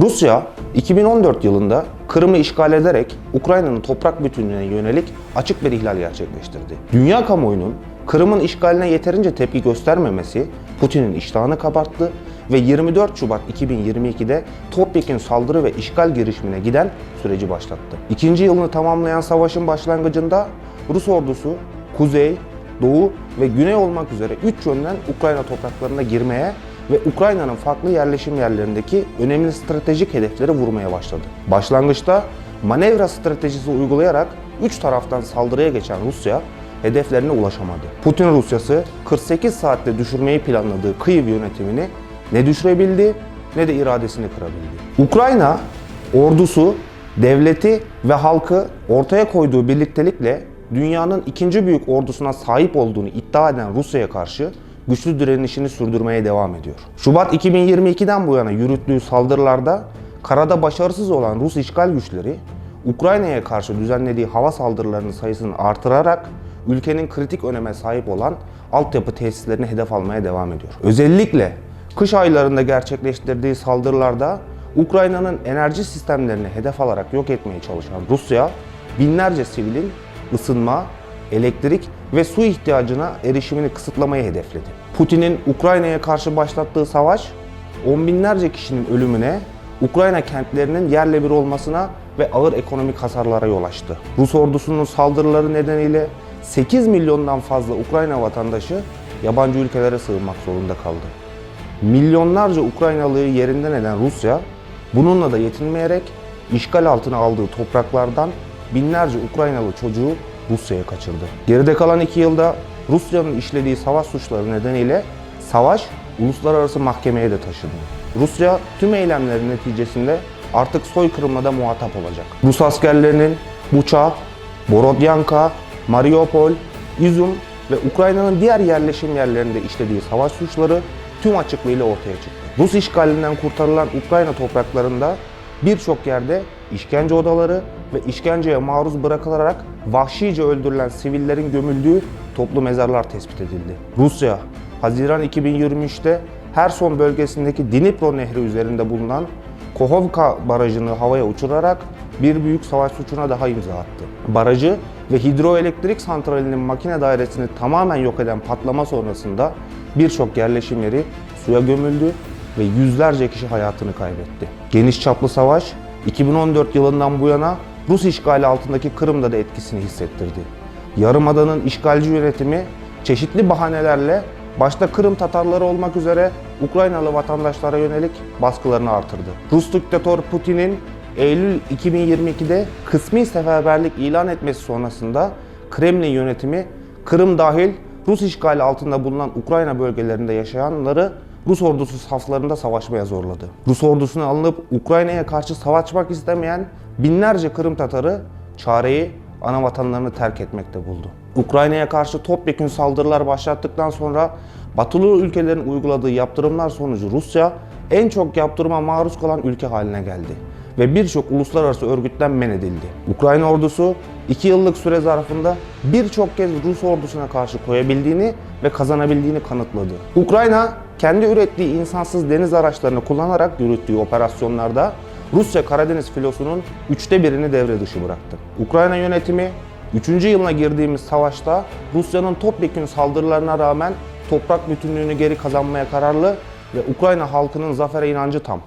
Rusya 2014 yılında Kırım'ı işgal ederek Ukrayna'nın toprak bütünlüğüne yönelik açık bir ihlal gerçekleştirdi. Dünya kamuoyunun Kırım'ın işgaline yeterince tepki göstermemesi Putin'in iştahını kabarttı ve 24 Şubat 2022'de topyekun saldırı ve işgal girişimine giden süreci başlattı. İkinci yılını tamamlayan savaşın başlangıcında Rus ordusu kuzey, doğu ve güney olmak üzere üç yönden Ukrayna topraklarına girmeye ve Ukrayna'nın farklı yerleşim yerlerindeki önemli stratejik hedefleri vurmaya başladı. Başlangıçta manevra stratejisi uygulayarak üç taraftan saldırıya geçen Rusya hedeflerine ulaşamadı. Putin Rusyası 48 saatte düşürmeyi planladığı Kyiv yönetimini ne düşürebildi ne de iradesini kırabildi. Ukrayna ordusu, devleti ve halkı ortaya koyduğu birliktelikle dünyanın ikinci büyük ordusuna sahip olduğunu iddia eden Rusya'ya karşı güçlü direnişini sürdürmeye devam ediyor. Şubat 2022'den bu yana yürüttüğü saldırılarda karada başarısız olan Rus işgal güçleri Ukrayna'ya karşı düzenlediği hava saldırılarının sayısını artırarak ülkenin kritik öneme sahip olan altyapı tesislerini hedef almaya devam ediyor. Özellikle kış aylarında gerçekleştirdiği saldırılarda Ukrayna'nın enerji sistemlerini hedef alarak yok etmeye çalışan Rusya, binlerce sivilin ısınma, elektrik ve su ihtiyacına erişimini kısıtlamayı hedefledi. Putin'in Ukrayna'ya karşı başlattığı savaş, on binlerce kişinin ölümüne, Ukrayna kentlerinin yerle bir olmasına ve ağır ekonomik hasarlara yol açtı. Rus ordusunun saldırıları nedeniyle 8 milyondan fazla Ukrayna vatandaşı yabancı ülkelere sığınmak zorunda kaldı. Milyonlarca Ukraynalı'yı yerinden eden Rusya, bununla da yetinmeyerek işgal altına aldığı topraklardan binlerce Ukraynalı çocuğu Rusya'ya kaçırdı. Geride kalan iki yılda Rusya'nın işlediği savaş suçları nedeniyle savaş uluslararası mahkemeye de taşıdı. Rusya tüm eylemlerin neticesinde artık soykırımla da muhatap olacak. Rus askerlerinin Buça, Borodyanka, Mariupol, İzum ve Ukrayna'nın diğer yerleşim yerlerinde işlediği savaş suçları tüm açıklığıyla ortaya çıktı. Rus işgalinden kurtarılan Ukrayna topraklarında birçok yerde işkence odaları ve işkenceye maruz bırakılarak vahşice öldürülen sivillerin gömüldüğü toplu mezarlar tespit edildi. Rusya, Haziran 2023'te Herson bölgesindeki Dnipro Nehri üzerinde bulunan Kohovka Barajı'nı havaya uçurarak bir büyük savaş suçuna daha imza attı. Barajı ve hidroelektrik santralinin makine dairesini tamamen yok eden patlama sonrasında birçok yerleşim yeri suya gömüldü ve yüzlerce kişi hayatını kaybetti. Geniş çaplı savaş 2014 yılından bu yana Rus işgali altındaki Kırım'da da etkisini hissettirdi. Yarımada'nın işgalci yönetimi çeşitli bahanelerle başta Kırım Tatarları olmak üzere Ukraynalı vatandaşlara yönelik baskılarını artırdı. Rus diktatör Putin'in Eylül 2022'de kısmi seferberlik ilan etmesi sonrasında Kremlin yönetimi Kırım dahil Rus işgali altında bulunan Ukrayna bölgelerinde yaşayanları Rus ordusu saflarında savaşmaya zorladı. Rus ordusuna alınıp Ukrayna'ya karşı savaşmak istemeyen binlerce Kırım Tatarı çareyi ana vatanlarını terk etmekte buldu. Ukrayna'ya karşı topyekun saldırılar başlattıktan sonra batılı ülkelerin uyguladığı yaptırımlar sonucu Rusya en çok yaptırıma maruz kalan ülke haline geldi ve birçok uluslararası örgütten men edildi. Ukrayna ordusu 2 yıllık süre zarfında birçok kez Rus ordusuna karşı koyabildiğini ve kazanabildiğini kanıtladı. Ukrayna kendi ürettiği insansız deniz araçlarını kullanarak yürüttüğü operasyonlarda Rusya Karadeniz filosunun üçte birini devre dışı bıraktı. Ukrayna yönetimi 3. yılına girdiğimiz savaşta Rusya'nın topyekun saldırılarına rağmen toprak bütünlüğünü geri kazanmaya kararlı ve Ukrayna halkının zafere inancı tam.